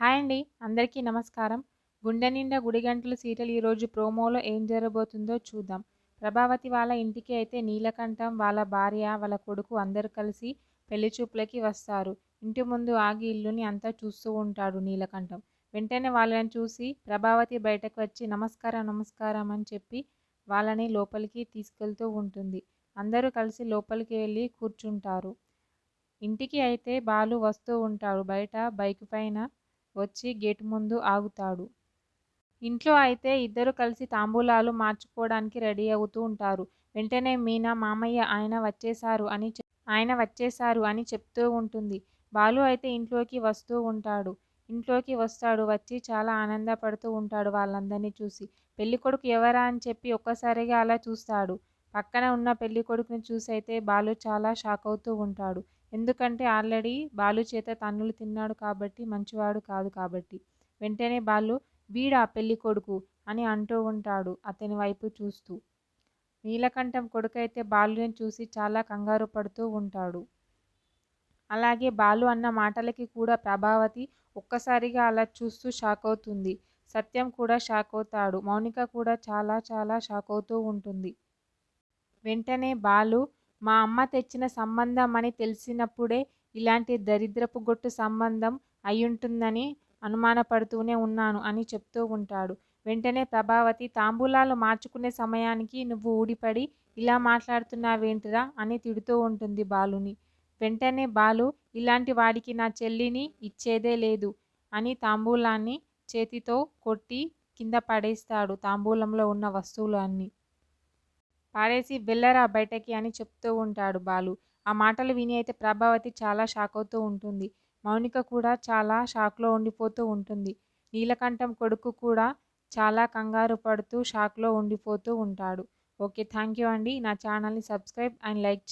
Hi అండి. అందరికీ నమస్కారం. గుండె నిండా గుడిగంటలు సీరియల్ ఈరోజు ప్రోమోలో ఏం జరగబోతుందో చూద్దాం. ప్రభావతి వాళ్ళ ఇంటికి అయితే నీలకంఠం వాళ్ళ భార్య వాళ్ళ కొడుకు అందరూ కలిసి పెళ్ళి చూపులకి వస్తారు. ఇంటి ముందు ఆగి ఇల్లుని అంతా చూస్తూ ఉంటాడు నీలకంఠం. వెంటనే వాళ్ళని చూసి ప్రభావతి బయటకు వచ్చి నమస్కారం నమస్కారం అని చెప్పి వాళ్ళని లోపలికి తీసుకెళ్తూ ఉంటుంది. అందరూ కలిసి లోపలికి వెళ్ళి కూర్చుంటారు. ఇంటికి అయితే బాలు వస్తూ ఉంటారు బయట బైక్ పైన వచ్చి గేటు ముందు ఆగుతాడు. ఇంట్లో అయితే ఇద్దరు కలిసి తాంబూలాలు మార్చుకోవడానికి రెడీ అవుతూ ఉంటారు. వెంటనే మీనా మామయ్య ఆయన వచ్చేశారు అని ఆయన వచ్చేశారు అని చెప్తూ ఉంటుంది. బాలు అయితే ఇంట్లోకి వస్తూ ఉంటాడు. ఇంట్లోకి వస్తాడు. వచ్చి చాలా ఆనందపడుతూ ఉంటాడు వాళ్ళందరినీ చూసి. పెళ్ళికొడుకు ఎవరా అని చెప్పి ఒక్కసారిగా అలా చూస్తాడు. పక్కన ఉన్న పెళ్ళికొడుకుని చూసి అయితే బాలు చాలా షాక్ అవుతూ ఉంటాడు. ఎందుకంటే ఆల్రెడీ బాలు చేత తన్నులు తిన్నాడు కాబట్టి మంచివాడు కాదు కాబట్టి. వెంటనే బాలు వీడా పెళ్ళి కొడుకు అని అంటూ ఉంటాడు అతని వైపు చూస్తూ. నీలకంఠం కొడుకైతే బాలుని చూసి చాలా కంగారు పడుతూ ఉంటాడు. అలాగే బాలు అన్న మాటలకి కూడా ప్రభావతి ఒక్కసారిగా అలా చూస్తూ షాక్ అవుతుంది. సత్యం కూడా షాక్ అవుతాడు. మౌనిక కూడా చాలా చాలా షాక్ అవుతూ ఉంటుంది. వెంటనే బాలు మా అమ్మ తెచ్చిన సంబంధం అని తెలిసినప్పుడే ఇలాంటి దరిద్రపు గొట్టు సంబంధం అయ్యుంటుందని అనుమానపడుతూనే ఉన్నాను అని చెప్తూ ఉంటాడు. వెంటనే ప్రభావతి తాంబూలాలు మార్చుకునే సమయానికి నువ్వు ఊడిపడి ఇలా మాట్లాడుతున్నావేంటిరా అని తిడుతూ ఉంటుంది బాలుని. వెంటనే బాలు ఇలాంటి వాడికి నా చెల్లిని ఇచ్చేదే లేదు అని తాంబూలాన్ని చేతితో కొట్టి కింద పడేస్తాడు తాంబూలంలో ఉన్న వస్తువులు అన్నీ పాడేసి వెళ్ళరా బయటకి అని చెప్తూ ఉంటాడు బాలు. ఆ మాటలు విని అయితే ప్రభావతి చాలా షాక్ అవుతూ ఉంటుంది. మౌనిక కూడా చాలా షాక్లో ఉండిపోతూ ఉంటుంది. నీలకంఠం కొడుకు కూడా చాలా కంగారు పడుతూ షాక్లో ఉండిపోతూ ఉంటాడు. ఓకే థ్యాంక్ యూ అండి. నా ఛానల్ని సబ్స్క్రైబ్ అండ్ లైక్ చేయండి.